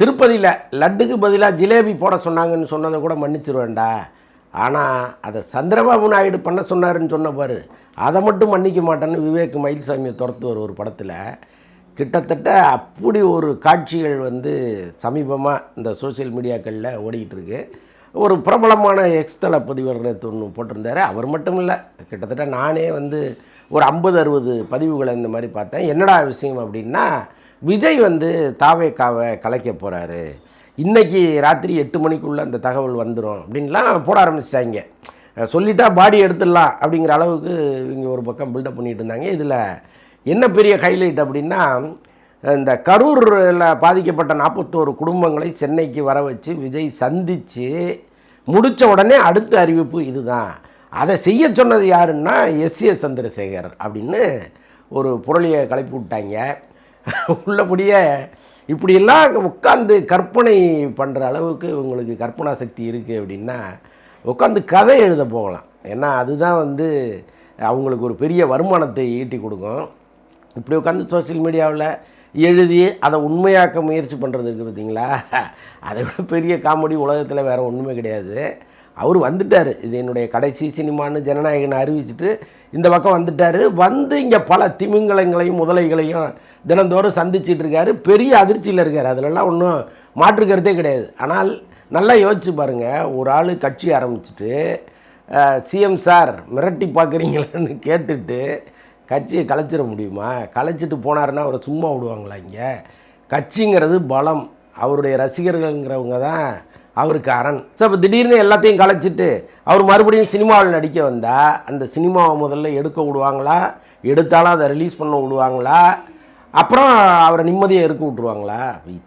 திருப்பதியில் லட்டுக்கு பதிலாக ஜிலேபி போட சொன்னாங்கன்னு சொன்னதை கூட மன்னிச்சிருவேன்டா. ஆனால் அதை சந்திரபாபு நாயுடு பண்ண சொன்னாருன்னு சொன்ன பாரு. அதை மட்டும் மன்னிக்க மாட்டேன்னு விவேக் மயில்சாமியை துரத்துவார் ஒரு படத்தில். கிட்டத்தட்ட அப்படி ஒரு காட்சிகள் வந்து சமீபமாக இந்த சோஷியல் மீடியாக்களில் ஓடிக்கிட்டு இருக்கு. ஒரு பிரபலமான எக்ஸ்தல பதிவர் நேற்று ஒன்று போட்டிருந்தாரு. அவர் மட்டும் இல்லை கிட்டத்தட்ட நானே வந்து ஒரு ஐம்பது அறுபது பதிவுகளை இந்த மாதிரி பார்த்தேன். என்னடா விஷயம் அப்படின்னா விஜய் வந்து தாவேக்காவை கலைக்க போகிறாரு இன்னைக்கு ராத்திரி எட்டு மணிக்குள்ளே அந்த தகவல் வந்துடும் அப்படின்லாம் போட ஆரம்பிச்சிட்டாங்க. சொல்லிட்டா பாடி எடுத்துடலாம் அப்படிங்கிற அளவுக்கு இவங்க ஒரு பக்கம் பில்டப் பண்ணிகிட்டு இருந்தாங்க. இதில் என்ன பெரிய ஹைலைட் அப்படின்னா இந்த கரூரில் பாதிக்கப்பட்ட நாற்பத்தோரு குடும்பங்களை சென்னைக்கு வர வச்சு விஜய் சந்தித்து முடித்த உடனே அடுத்த அறிவிப்பு இதுதான். அதை செய்ய சொன்னது யாருன்னா எஸ் ஏ சந்திரசேகர் அப்படின்னு ஒரு புரளியை கிளப்பி விட்டாங்க. உள்ளபடியே இப்படியெல்லாம் உட்காந்து கற்பனை பண்ணுற அளவுக்கு உங்களுக்கு கற்பனா சக்தி இருக்குது அப்படின்னா உட்காந்து கதை எழுத போகலாம். ஏன்னா அதுதான் வந்து அவங்களுக்கு ஒரு பெரிய வருமானத்தை ஈட்டி கொடுக்கும். இப்படி உட்காந்து சோஷியல் மீடியாவில் எழுதி அதை உண்மையாக்க முயற்சி பண்ணுறது இருக்குது பார்த்தீங்களா அதை விட பெரிய காமெடி உலகத்தில் வேறு ஒன்றுமே கிடையாது. அவர் வந்துட்டார். இது என்னுடைய கடைசி சினிமான்னு ஜனநாயகனை அறிவிச்சிட்டு இந்த பக்கம் வந்துட்டார். வந்து இங்கே பல திமிங்கலங்களையும் முதலைகளையும் தினந்தோறும் சந்திச்சிட்டு இருக்காரு. பெரிய அதிர்ச்சியில் இருக்கார். அதிலெல்லாம் ஒன்றும் மாற்று கிடையாது. ஆனால் நல்லா யோசிச்சு பாருங்கள் ஒரு ஆள் கட்சி ஆரம்பிச்சிட்டு சிஎம் சார் மிரட்டி பார்க்குறீங்களான்னு கேட்டுட்டு கட்சியை கலைச்சிட முடியுமா? கலைச்சிட்டு போனாருன்னா அவரை சும்மா விடுவாங்களா இங்கே? கட்சிங்கிறது பலம். அவருடைய ரசிகர்கள்ங்கிறவங்க தான் அவருக்கு அரண். ஸோ இப்போ திடீர்னு எல்லாத்தையும் கலைச்சிட்டு அவர் மறுபடியும் சினிமாவில் நடிக்க வந்தால் அந்த சினிமாவை முதல்ல எடுக்க விடுவாங்களா? எடுத்தாலும் அதை ரிலீஸ் பண்ண விடுவாங்களா? அப்புறம் அவரை நிம்மதியாக இருக்க விட்ருவாங்களா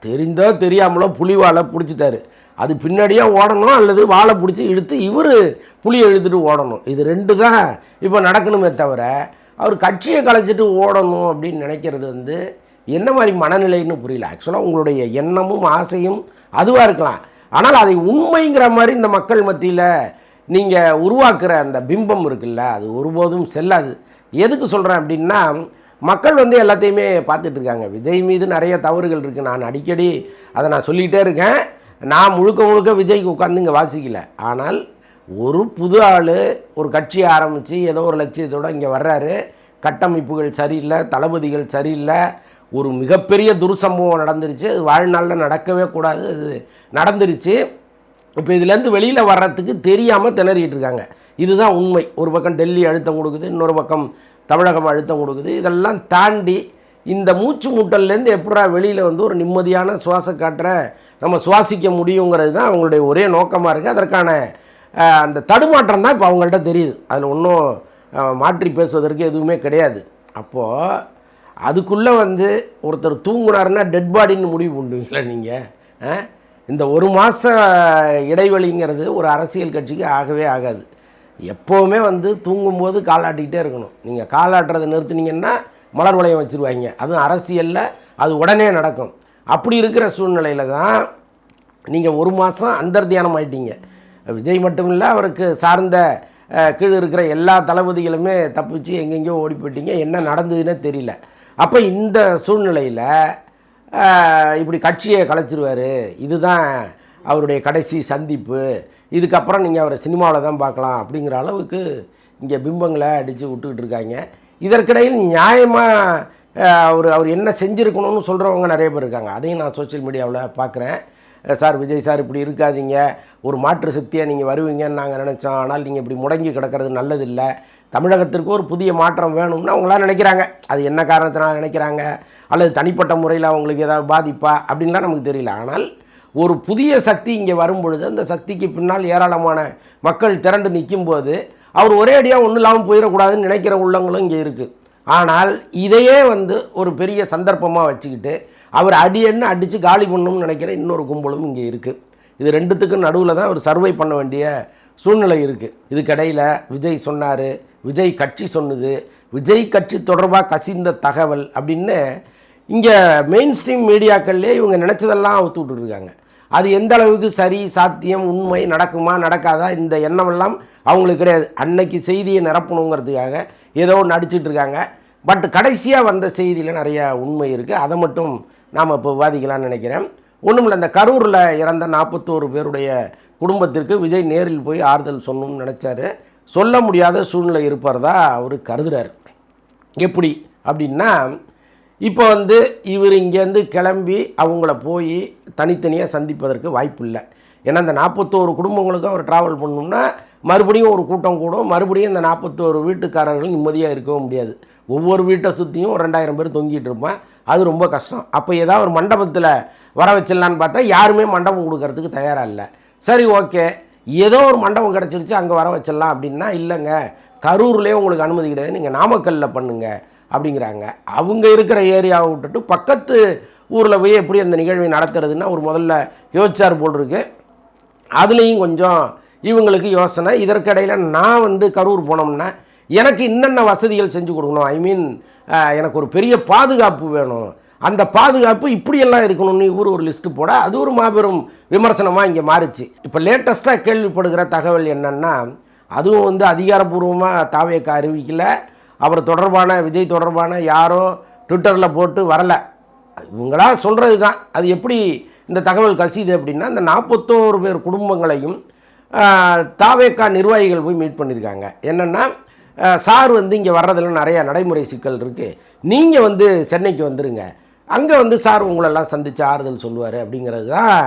தெரிந்தோ தெரியாமலோ புலிவாலை பிடிச்சிட்டாரு. அது பின்னாடியே ஓடணும் அல்லது வாழை பிடிச்சி இழுத்து இவர் புளி இழுத்துட்டு ஓடணும். இது ரெண்டு தான் இப்போ நடக்கணுமே தவிர அவர் கட்சியை கலைச்சிட்டு ஓடணும் அப்படின்னு நினைக்கிறது வந்து என்ன மாதிரி மனநிலைன்னு புரியல. ஆக்சுவலாக உங்களுடைய எண்ணமும் ஆசையும் அதுவாக இருக்கலாம். ஆனால் அதை உண்மைங்கிற மாதிரி இந்த மக்கள் மத்தியில் நீங்கள் உருவாக்குற அந்த பிம்பம் இருக்குல்ல அது ஒருபோதும் செல்லாது. எதுக்கு சொல்கிறேன் அப்படின்னா மக்கள் வந்து எல்லாத்தையுமே பார்த்துட்டு இருக்காங்க. விஜய் மீது நிறைய தவறுகள் இருக்குது நான் அடிக்கடி அதை நான் சொல்லிகிட்டே இருக்கேன். நான் முழுக்க முழுக்க விஜய்க்கு உட்காந்து இங்கே வாசிக்கல. ஆனால் ஒரு புது ஆள் ஒரு கட்சியை ஆரம்பித்து ஏதோ ஒரு லட்சியத்தோடு இங்கே வர்றாரு. கட்டமைப்புகள் சரியில்லை தளபதிகள் சரியில்லை ஒரு மிகப்பெரிய துர்சம்பவம் நடந்துருச்சு. அது வாழ்நாளில் நடக்கவே கூடாது. அது நடந்துருச்சு. இப்போ இதுலேருந்து வெளியில் வர்றதுக்கு தெரியாமல் திணறிக்கிட்டு இருக்காங்க. இதுதான் உண்மை. ஒரு பக்கம் டெல்லி அழுத்தம் கொடுக்குது இன்னொரு பக்கம் தமிழகம் அழுத்தம் கொடுக்குது. இதெல்லாம் தாண்டி இந்த மூச்சு மூட்டல்லேருந்து எப்படா வெளியில் வந்து ஒரு நிம்மதியான சுவாச காற்றை நம்ம சுவாசிக்க முடியுங்கிறது தான் அவங்களுடைய ஒரே நோக்கமாக இருக்குது அதற்கான அந்த தடுமாற்றம் தான் இப்போ அவங்கள்ட்ட தெரியுது. அதில் ஒன்றும் மாற்றி பேசுவதற்கு எதுவுமே கிடையாது. அப்போது அதுக்குள்ளே வந்து ஒருத்தர் தூங்குனாருன்னா டெட் பாடின்னு முடிவு பண்ணுவீங்களா நீங்கள் இந்த ஒரு மாத இடைவெளிங்கிறது ஒரு அரசியல் கட்சிக்கு ஆகவே ஆகாது. எப்போவுமே வந்து தூங்கும்போது காலாட்டிக்கிட்டே இருக்கணும். நீங்கள் காலாட்டுறதை நிறுத்துனீங்கன்னா மலர் வளையம் வச்சுருவாங்க. அதுவும் அரசியலில் அது உடனே நடக்கும். அப்படி இருக்கிற சூழ்நிலையில் தான் நீங்கள் ஒரு மாதம் அந்தர்தியானம் ஆயிட்டீங்க. விஜய் மட்டும் இல்லை அவருக்கு சார்ந்த கீழே இருக்கிற எல்லா தளபதிகளுமே தப்பிச்சு எங்கெங்கேயோ ஓடி போயிட்டீங்க. என்ன நடந்ததுன்னே தெரியல. அப்போ இந்த சூழ்நிலையில் இப்படி கட்சியை கலைச்சிருவார். இதுதான் அவருடைய கடைசி சந்திப்பு. இதுக்கப்புறம் நீங்கள் அவரை சினிமாவில் தான் பார்க்கலாம் அப்படிங்கிற அளவுக்கு இங்கே பிம்பங்களை அடித்து விட்டுக்கிட்டு இருக்காங்க. இதற்கிடையில் நியாயமாக அவர் அவர் என்ன செஞ்சுருக்கணும்னு சொல்கிறவங்க நிறைய பேர் இருக்காங்க. அதையும் நான் சோஷியல் மீடியாவில் பார்க்குறேன். சார் விஜய் சார் இப்படி இருக்காதீங்க. ஒரு மாற்று சக்தியாக நீங்கள் வருவீங்கன்னு நாங்கள் நினச்சோம். ஆனால் நீங்கள் இப்படி முடங்கி கிடக்கிறது நல்லதில்லை. தமிழகத்திற்கு ஒரு புதிய மாற்றம் வேணும்னு அவங்களாம் நினைக்கிறாங்க. அது என்ன காரணத்தினால் நினைக்கிறாங்க? அல்லது தனிப்பட்ட முறையில் அவங்களுக்கு ஏதாவது பாதிப்பா? அப்படின்லாம் நமக்கு தெரியல. ஆனால் ஒரு புதிய சக்தி இங்கே வரும் பொழுது அந்த சக்திக்கு பின்னால் ஏராளமான மக்கள் திரண்டு நிற்கும்போது அவர் ஒரே அடியாக ஒன்றும் இல்லாமல் போயிடக்கூடாதுன்னு நினைக்கிற உள்ளங்களும் இங்கே இருக்குது ஆனால் இதையே வந்து ஒரு பெரிய சந்தர்ப்பமாக வச்சுக்கிட்டு அவர் அடியன்னு அடித்து காலி பண்ணணும்னு நினைக்கிற இன்னொரு கும்பலும் இங்கே இருக்குது இது ரெண்டுத்துக்கும் நடுவில் தான் அவர் சர்வை பண்ண வேண்டிய சூழ்நிலை இருக்குது இதுக்கிடையில் விஜய் சொன்னார் விஜய் கட்சி சொன்னது விஜய் கட்சி தொடர்பாக கசிந்த தகவல் அப்படின்னு இங்கே மெயின் ஸ்ட்ரீம் மீடியாக்கள்லேயே இவங்க நினச்சதெல்லாம் அவுத்து விட்டுருக்காங்க அது எந்த அளவுக்கு சரி சாத்தியம் உண்மை நடக்குமா நடக்காதா இந்த எண்ணமெல்லாம் அவங்களுக்கு கிடையாது. அன்னைக்கு செய்தியை நிரப்பணுங்கிறதுக்காக ஏதோ ஒன்று அடிச்சிட்டு இருக்காங்க. பட் கடைசியாக வந்த செய்தியில் நிறைய உண்மை இருக்குது அதை மட்டும் நாம் இப்போ விவாதிக்கலாம்னு நினைக்கிறேன். ஒன்றுமில்ல இந்த கரூரில் இறந்த நாற்பத்தோரு பேருடைய குடும்பத்திற்கு விஜய் நேரில் போய் ஆறுதல் சொல்லணும்னு நினச்சாரு. சொல்ல முடியாத சூழ்நிலை இருப்பறதா அவர் கருதுகிறார் எப்படி? அப்படின்னா இப்போ வந்து இவர் இங்கேருந்து கிளம்பி அவங்கள போய் தனித்தனியாக சந்திப்பதற்கு வாய்ப்பு இல்லை ஏன்னா இந்த நாற்பத்தோரு குடும்பங்களுக்கும் அவர் ட்ராவல் பண்ணணும்னா மறுபடியும் ஒரு கூட்டம் கூடும். மறுபடியும் இந்த நாற்பத்தோரு வீட்டுக்காரர்கள் நிம்மதியாக இருக்கவும் முடியாது. ஒவ்வொரு வீட்டை சுற்றியும் ஒரு ரெண்டாயிரம் பேர் தொங்கிட்டு இருப்பேன். அது ரொம்ப கஷ்டம். அப்போ ஏதாவது ஒரு மண்டபத்தில் வர வச்சிடலான்னு பார்த்தா யாருமே மண்டபம் கொடுக்கறதுக்கு தயாராக இல்லை. சரி ஓகே. ஏதோ ஒரு மண்டபம் கிடச்சிருச்சு அங்கே வர வச்சிடலாம் அப்படின்னா இல்லைங்க. கரூர்லேயே உங்களுக்கு அனுமதி கிடையாது. நீங்கள் நாமக்கல்லில் பண்ணுங்க அப்படிங்கிறாங்க. அவங்க இருக்கிற ஏரியாவை விட்டுட்டு பக்கத்து ஊரில் போய் எப்படி அந்த நிகழ்வை நடத்துறதுன்னா ஒரு முதல்ல யோசிச்சார் போல் இருக்கு அதுலேயும் கொஞ்சம் இவங்களுக்கு யோசனை. இதற்கிடையில் நான் வந்து கரூர் போனோம்னா எனக்கு என்னென்ன வசதிகள் செஞ்சு கொடுக்கணும்? ஐ மீன் எனக்கு ஒரு பெரிய பாதுகாப்பு வேணும். அந்த பாதுகாப்பு இப்படியெல்லாம் இருக்கணும்னு இவர் ஒரு லிஸ்ட்டு போட அது ஒரு மாபெரும் விமர்சனமாக இங்கே மாறிச்சு. இப்போ லேட்டஸ்ட்டாக கேள்விப்படுகிற தகவல் என்னென்னா அதுவும் வந்து அதிகாரப்பூர்வமாக தாவேக்க அறிவிக்கல. அவர் தொடர்பான விஜய் தொடர்பான யாரோ ட்விட்டரில் போட்டு வரலை. இவங்களா சொல்கிறது தான் அது எப்படி இந்த தகவல் கசியுது அப்படின்னா இந்த நாற்பத்தோரு பேர் குடும்பங்களையும் தாவேக்கா நிர்வாகிகள் போய் மீட் பண்ணியிருக்காங்க என்னென்னா சார் வந்து இங்கே வர்றதில் நிறையா நடைமுறை சிக்கல் இருக்குது நீங்கள் வந்து சென்னைக்கு வந்துடுங்க அங்கே வந்து சார் உங்களெல்லாம் சந்தித்து ஆறுதல் சொல்லுவார் அப்படிங்கிறது தான்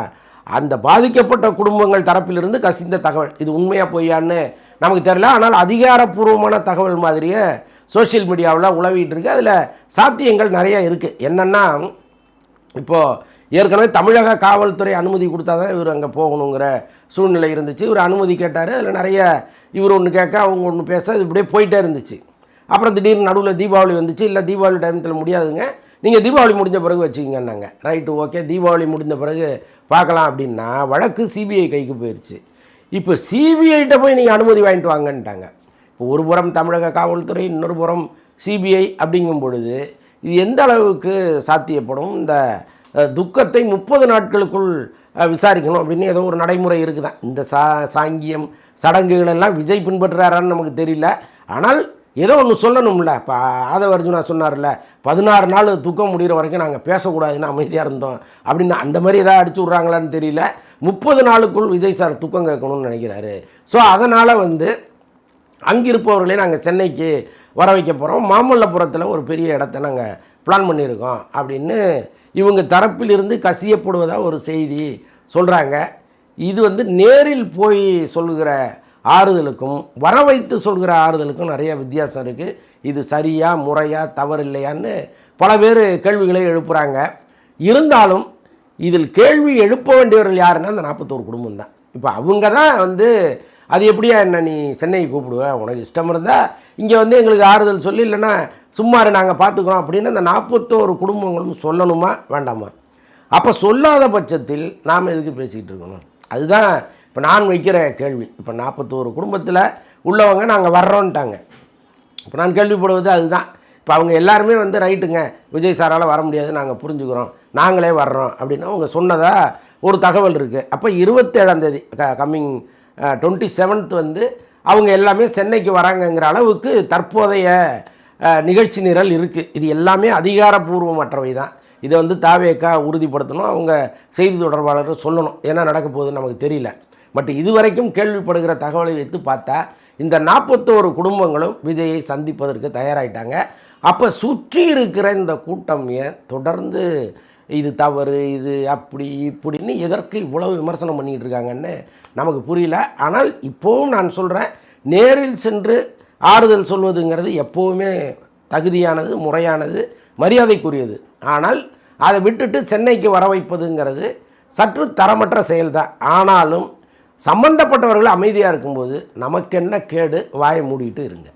அந்த பாதிக்கப்பட்ட குடும்பங்கள் தரப்பிலிருந்து கசிந்த தகவல். இது உண்மையாக பொய்யான்னு நமக்கு தெரியல. ஆனால் அதிகாரப்பூர்வமான தகவல் மாதிரியே சோஷியல் மீடியாவில் உழவிட்டு இருக்கு. அதில் சாத்தியங்கள் நிறையா இருக்குது என்னென்னா இப்போது ஏற்கனவே தமிழக காவல்துறை அனுமதி கொடுத்தா தான் இவர் அங்கே போகணுங்கிற சூழ்நிலை இருந்துச்சு. இவர் அனுமதி கேட்டார். அதில் நிறைய இவர் ஒன்று கேட்க அவங்க ஒன்று பேச இது இப்படியே போயிட்டே இருந்துச்சு. அப்புறம் திடீர்னு நடுவில் தீபாவளி வந்துச்சு. இல்லை தீபாவளி டைமத்தில் முடியாதுங்க. நீங்கள் தீபாவளி முடிஞ்ச பிறகு வச்சுக்கிங்கன்னாங்க. ரைட்டு ஓகே தீபாவளி முடிஞ்ச பிறகு பார்க்கலாம் அப்படின்னா வழக்கு சிபிஐ கைக்கு போயிடுச்சு இப்போ சிபிஐகிட்ட போய் நீங்கள் அனுமதி வாங்கிட்டு வாங்கன்ட்டாங்க. இப்போ ஒரு புறம் தமிழக காவல்துறை இன்னொரு புறம் சிபிஐ அப்படிங்கும் பொழுது இது எந்த அளவுக்கு சாத்தியப்படும்? இந்த துக்கத்தை முப்பது நாட்களுக்குள் விசாரிக்கணும் அப்படின்னு ஏதோ ஒரு நடைமுறை இருக்குதான். இந்த சா சாங்கியம் சடங்குகளெல்லாம் விஜய் பின்பற்றுறாரான்னு நமக்கு தெரியல. ஆனால் ஏதோ ஒன்று சொல்லணும்ல. இப்போ ஆதவ அர்ஜுனா சொன்னார்ல பதினாறு நாள் தூக்கம் முடிகிற வரைக்கும் நாங்கள் பேசக்கூடாதுன்னு அமைதியாக இருந்தோம் அப்படின்னு அந்த மாதிரி எதாவது அடிச்சு விட்றாங்களான்னு தெரியல. முப்பது நாளுக்குள் விஜய் சார் துக்கம் கேட்கணும்னு நினைக்கிறாரு. ஸோ அதனால் வந்து அங்கிருப்பவர்களே நாங்கள் சென்னைக்கு வர வைக்க போகிறோம் மாமல்லபுரத்தில் ஒரு பெரிய இடத்த நாங்கள் பிளான் பண்ணியிருக்கோம் அப்படின்னு இவங்க தரப்பிலிருந்து கசியப்படுவதாக ஒரு செய்தி சொல்கிறாங்க இது வந்து நேரில் போய் சொல்கிற ஆறுதலுக்கும் வர வைத்து சொல்கிற ஆறுதலுக்கும் நிறைய வித்தியாசம் இருக்குது இது சரியா முறையா தவறு இல்லையான்னு பல பேர் கேள்விகளை எழுப்புகிறாங்க இருந்தாலும் இதில் கேள்வி எழுப்ப வேண்டியவர்கள் யாருன்னா அந்த நாற்பத்தோரு குடும்பம் தான். இப்போ அவங்க தான் வந்து அது எப்படியா என்ன நீ சென்னைக்கு கூப்பிடுவ? உனக்கு இஷ்டம் இருந்தால் இங்கே வந்து எங்களுக்கு ஆறுதல் சொல்லி இல்லைன்னா சும்மாரு நாங்கள் பார்த்துக்குறோம் அப்படின்னு அந்த நாற்பத்தோரு குடும்பங்களும் சொல்லணுமா? வேண்டாமா? அப்போ சொல்லாத பட்சத்தில் நாம் எதுக்கு பேசிக்கிட்டு இருக்கணும்? அதுதான் இப்போ நான் வைக்கிற கேள்வி. இப்போ நாற்பத்தோரு குடும்பத்தில் உள்ளவங்க நாங்கள் வர்றோன்ட்டாங்க. இப்போ நான் கேள்விப்படுவது அதுதான். இப்போ அவங்க எல்லாருமே வந்து ரைட்டுங்க. விஜய் சாரால் வர முடியாது நாங்கள் புரிஞ்சுக்கிறோம். நாங்களே வர்றோம் அப்படின்னு அவங்க சொன்னதாக ஒரு தகவல் இருக்குது அப்போ இருபத்தேழாந்தேதி க கம்மிங் டுவெண்ட்டி செவன்த் வந்து அவங்க எல்லாமே சென்னைக்கு வராங்கங்கிற அளவுக்கு தற்போதைய நிகழ்ச்சி நிரல் இருக்குது இது எல்லாமே அதிகாரப்பூர்வமற்றவை தான். இதை வந்து தாவேக்கா உறுதிப்படுத்தணும். அவங்க செய்தி தொடர்பாளர் சொல்லணும். என்ன நடக்க போகுதுன்னு நமக்கு தெரியல. பட் இதுவரைக்கும் கேள்விப்படுகிற தகவலை வைத்து பார்த்தா இந்த நாற்பத்தோரு குடும்பங்களும் விஜயை சந்திப்பதற்கு தயாராகிட்டாங்க அப்போ சுற்றி இருக்கிற இந்த கூட்டம் ஏன் தொடர்ந்து இது தவறு இது அப்படி இப்படின்னு எதற்கு இவ்வளவு விமர்சனம் பண்ணிக்கிட்டு இருக்காங்கன்னு நமக்கு புரியல. ஆனால் இப்போவும் நான் சொல்கிறேன் நேரில் சென்று ஆறுதல் சொல்வதுங்கிறது எப்போவுமே தகுதியானது முறையானது மரியாதைக்குரியது. ஆனால் அதை விட்டுட்டு சென்னைக்கு வர வைப்பதுங்கிறது சற்று தரமற்ற செயல்தான். ஆனாலும் சம்பந்தப்பட்டவர்கள் அமைதியாக இருக்கும்போது நமக்கென்ன கேடு வாயை மூடிட்டு இருங்க.